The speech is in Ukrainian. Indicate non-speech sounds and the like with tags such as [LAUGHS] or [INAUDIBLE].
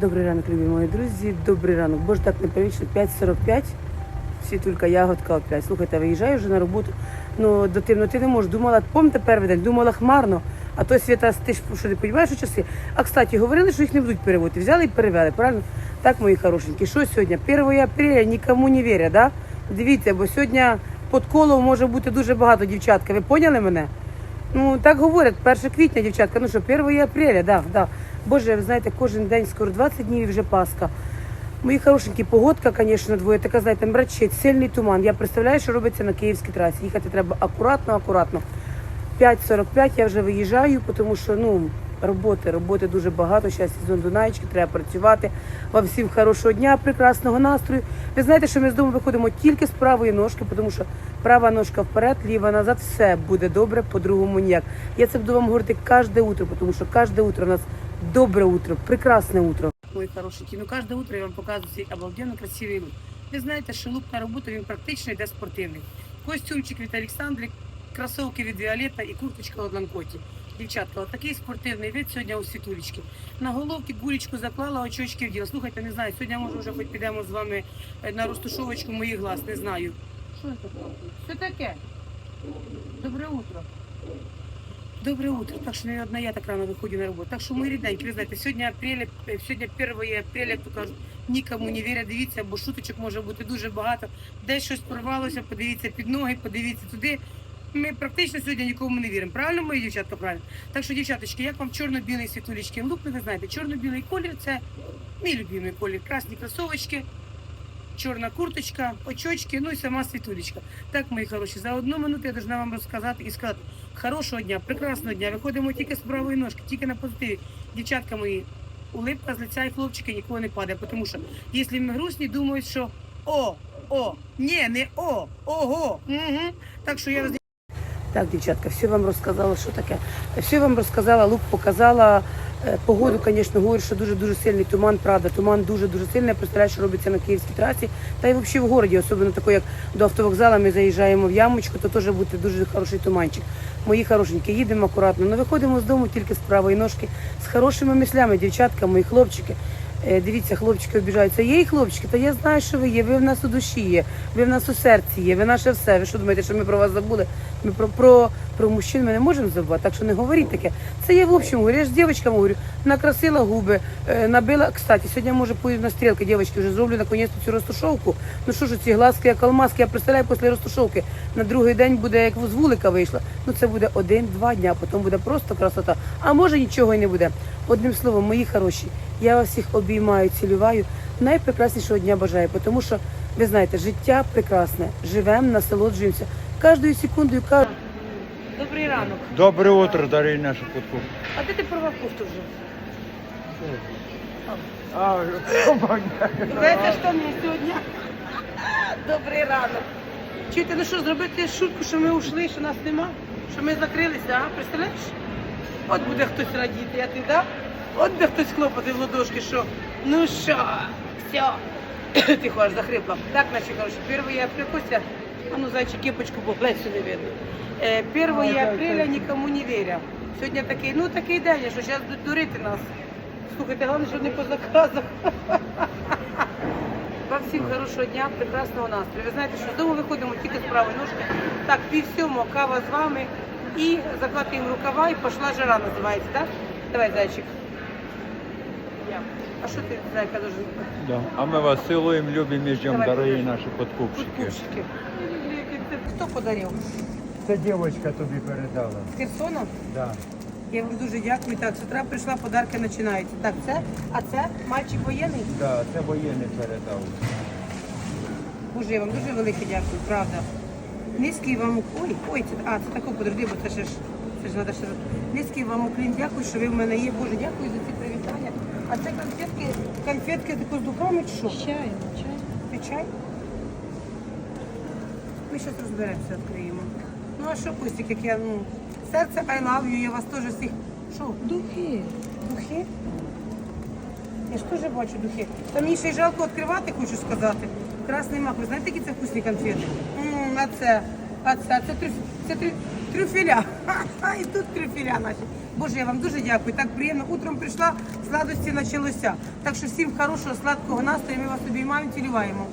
Добрий ранок, любі мої друзі. Добрий ранок. Боже, так непривично. 5.45. Світулька, ягодка опять. Слухайте, виїжджаю вже на роботу. Ну, до темноти не можу. Думала, пам'ятаєте перший день, думала хмарно. А то свята, ти ж що не розумієш, що часи. А кстати, говорили, що їх не будуть переводити. Взяли і перевели, правильно? Так, мої хорошенькі. Що сьогодні? 1 апреля нікому не вірять, да? Дивіться, бо сьогодні під колом може бути дуже багато дівчатка. Ви поняли мене? Ну, так говорять, 1 квітня, дівчатка, ну що, 1 апреля, да, да. Боже, ви знаєте, кожен день скоро 20 днів і вже Пасха. Мої хорошенькі, погодка, звісно, двоє. Така, знаєте, мрачить, сильний туман. Я представляю, що робиться на київській трасі. Їхати треба акуратно, акуратно. 5.45 я вже виїжджаю, тому що ну, роботи, роботи дуже багато. Зараз сезон Дунаєчки, треба працювати. Вам всім хорошого дня, прекрасного настрою. Ви знаєте, що ми з дому виходимо тільки з правої ножки, тому що права ножка вперед, ліва назад, все буде добре, по-другому ніяк. Я це буду вам говорити кожне утро, тому що кожне утро у нас добре утро, прекрасне утро. Мої хорошенькі, ну кожне утро я вам показую цей обалденно красивий лук. Ви знаєте, що лук на роботу він практично йде спортивний. Костюмчик від Олександри, кросовки від Віолетта і курточка від Ланкоті. Дівчатка, отакий спортивний вид сьогодні у світулечки. На головки гулечку заклала, очочки вділа. Слухайте, не знаю, сьогодні може вже хоч підемо з вами е, на розтушовочку моїх глаз, не знаю. Що це таке? Що таке? Добре утро. Доброе утро. Так не одна я так рано виходжу на роботу. Так що мої рідненькі, ви знаєте, сьогодні апреля, сьогодні 1 апреля, то кажуть, нікому не вірять, дивіться, бо шуточок може бути дуже багато. Десь щось порвалося, подивіться під ноги, подивіться туди. Ми практично сьогодні нікому не віримо. Правильно, мої дівчатка, правильно? Так що, дівчаточки, як вам чорно-білий світулічки лук, ви знаєте, чорно-білий колір це мій любимий колір. Красні кросовочки, чорна курточка, очочки, ну і сама світулечка. Так, мої хороші, за одну минуту я должна вам розказати і сказати хорошого дня, прекрасного дня. Виходимо тільки з правої ножки, тільки на позитиві. Дівчатка мої, улипка з лиця і хлопчики нікого не падає, тому що якщо ми грустні, думають, що о, о, ні, не о, ого. Угу. Так що я вас так, дівчатка, все вам розказала, що таке. Все вам розказала, лук показала. Е, Погоду, звісно, говорю, що дуже-дуже сильний туман, правда. Туман дуже-дуже сильний. Я представляю, що робиться на київській трасі. Та й взагалі в городі, особливо тако, як до автовокзалу ми заїжджаємо в ямочку, то теж буде дуже хороший туманчик. Мої хорошенькі, їдемо акуратно. але виходимо з дому тільки з правої ножки, з хорошими мислями, дівчатка, мої хлопчики. Е, Дивіться, хлопчики обіжаються. Є і хлопчики, та я знаю, що ви є. Ви в нас у душі є, ви в нас у серці є, ви наше все. Ви що думаєте, що ми про вас забули? Ми про, про, про мужчин ми не можемо забувати, так що не говоріть таке. Це я в общем говорю, я ж з дівчаткам говорю, накрасила губи, е, набила. Кстати, сьогодні може поїду на стрілки, дівчатки, вже зроблю наконець цю розтушовку. Ну що ж, ці глазки, як алмазки, я представляю після розтушовки. На другий день буде, як з вулика вийшла. Ну це буде один-два дня, потім буде просто красота. А може нічого і не буде. Одним словом, мої хороші, я вас всіх обіймаю, цілюваю. Найпрекраснішого дня бажаю, тому що ви знаєте, життя прекрасне, живемо, насолоджуємося. Кожною секундою, кожною... Добрий ранок. Доброе утро, дорогие наши подкуп. А де ти порвав кофту вже? А, Знаєте, що мені сьогодні? Добрий ранок. Чуєте, ну що, зробити шутку, що ми ушли, що нас нема, що ми закрилися, а? Представляєш? От буде хтось радіти, а ти, да? От буде хтось хлопати в ладошки, що ну що, все. [COUGHS] Тихо, аж захрипла. Так, наші хороші, 1 апреля, а ну зайчик кепочку, бо плечі не видно. Е, 1 апреля нікому не віря. Сьогодні такий, ну такий день, що зараз будуть дурити нас. Слухайте, головне, щоб не по заказах. [LAUGHS] Вам всім хорошого дня, прекрасного настрою. Ви знаєте, що з дому виходимо тільки з правої ножки. Так, пів сьомого кава з вами і закатуємо рукава і пішла жара називається, так? Давай, зайчик. А що ти, зайка, дуже да. а мы вас целуем, любим и ждем, Давай, дорогие подожди. наши подкупщики. куркушки? Хто подарив? Це дівчинка тобі передала. З Херсона? Да. Я вам дуже дякую. Так, з утра прийшла, подарки починаються. Так, це, а це мальчик воєнний? Да, це воєнний передав. Боже, я вам дуже велике дякую, правда. Низький вам ой, ой, це а це тако подожди, бо це ще ж це ж треба ще. Низький вам уклін, дякую, що ви в мене є. Боже, дякую за ці привітання. А це конфетки, конфетки тако з духами чи що? Чай, чай. Ти чай? Ми зараз розберемося, відкриємо. Ну а що, Костік, як я, ну, серце I love you, я вас теж всіх. Що, Духи. духи? Я ж теж бачу духи. Та мені ще й жалко відкривати, хочу сказати. Красний мак, ви знаєте, які це вкусні конфети? А це, а це, це, трюф, це трю, трюфеля. Ха-ха, І тут трюфеля наші. Боже, я вам дуже дякую. Так приємно. Утром прийшла, сладості почалося. Так що всім хорошого, сладкого настрою. Ми вас обіймаємо, цілюємо.